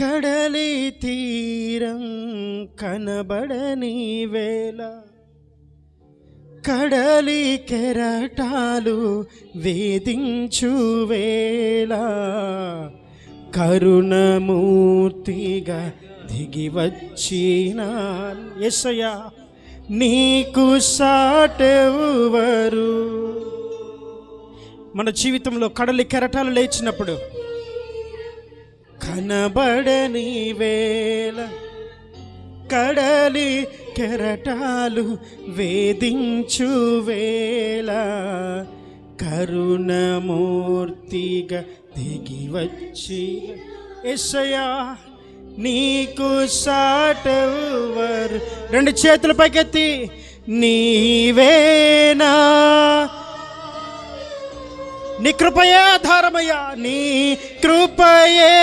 కడలి తీరం కనబడని వేళ. కడలి కెరటాలు వేధించు వేళ. కరుణమూర్తిగా దిగి వచ్చిన ఎసయా నీకు సాటెవరు మన జీవితంలో కడలి కెరటాలు లేచినప్పుడు కనబడని వేళ కడలి కెరటాలు వేధించు వేళ కరుణమూర్తిగా దిగి వచ్చి ఎస్సయా నీకు సాటవరు రెండు చేతుల పైకెత్తి నీవేనా? నీ కృపయే ఆధారమయ్యా నీ కృపయే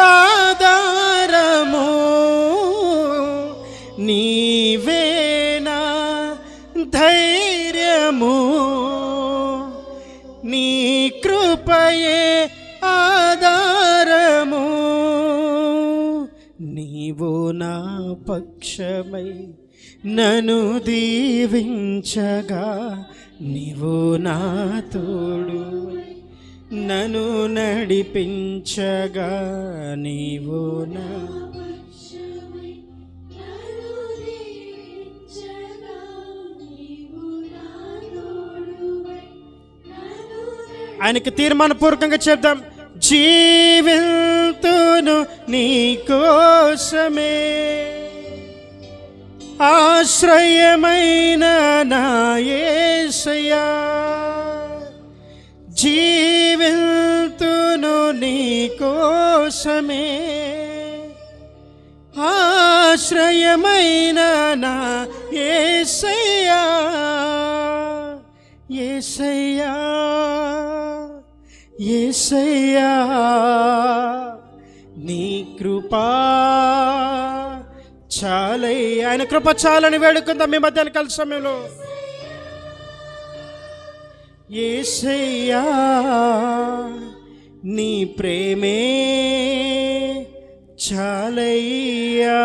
ఆధారము నీవేనా ధైర్యము? నీ కృపయే ఆధారము. నీవు నా పక్షమై నను దీవించగా నీవు నా తోడు. నన్ను నడిపించగా నీవు నా ఆయనకి తీర్మానపూర్వకంగా చెప్దాం. జీవితును నీ కోసమే. ఆశ్రయమైన నాయసయా కోసమే ఆశ్రయమైన నా ఏసయ్యా ఏసయ్యా ఏసయ్యా. నీ కృపా చాలై ఆయన కృప చాలని వేడుకుందాం మీ మధ్యాహ్నం కలిసి సమయంలో. ఏసయ్యా. నీ ప్రేమే చాలయ్యా.